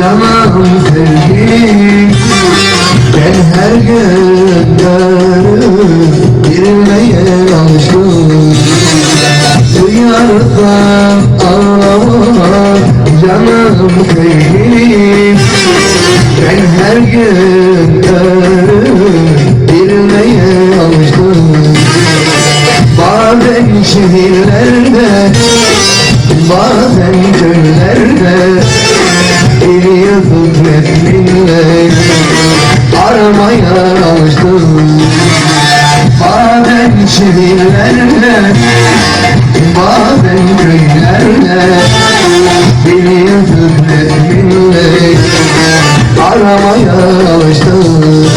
canım sevgilim Ben her gün yarın bilmeye alıştım. Duyarsan ağlama canım sevgilim Ben her gün yarın bilmeye alıştım. Bazen şehirlerde Bazen köylerde Resminle Aramaya alıştım Bazen şehirlerde Bazen köylerde Bir yazıp resminle Aramaya alıştım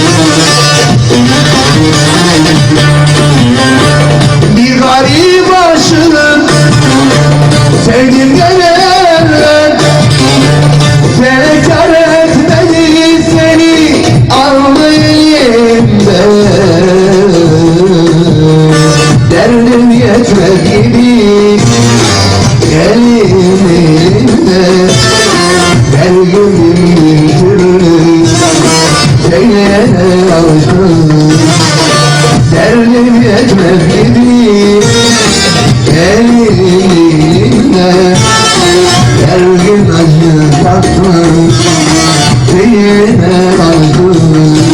Elim elimde gün bir türlü Söyleyene alıştım Derdim yetmez gibi Elimde Her gün acı tattım Seyine aldım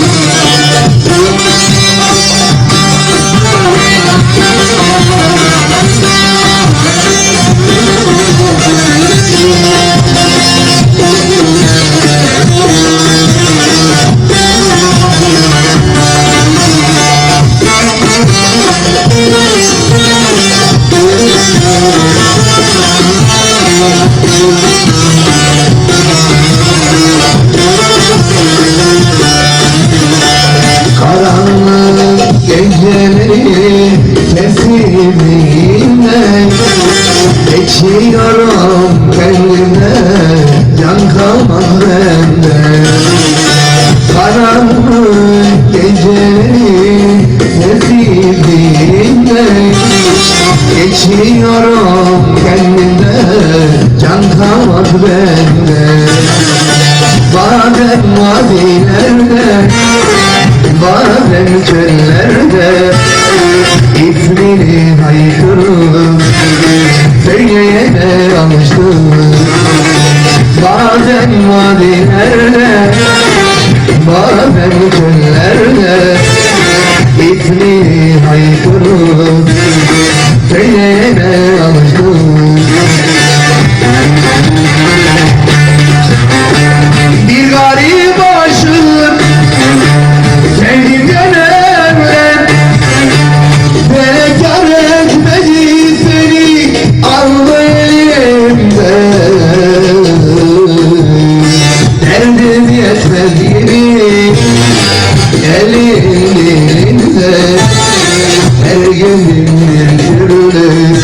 sesliğinde Geçiyorum kendime can kalmaz bende. Karanlık geceleri sesliğinde Geçiyorum kendime can kalmaz bende. Bazen vadilerde Bazen çöllerde ismini haykırıp Söyleyene alıştım Bazen vadilerde Bazen çöllerde ismini haykırıp Elimde Her gün bir türlü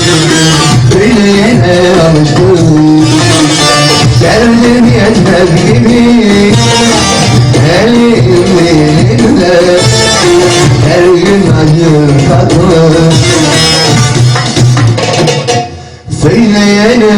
Söyleyene alıştım Derdim yetmez gibi Elimde Her gün acı tatlı. Söyleyene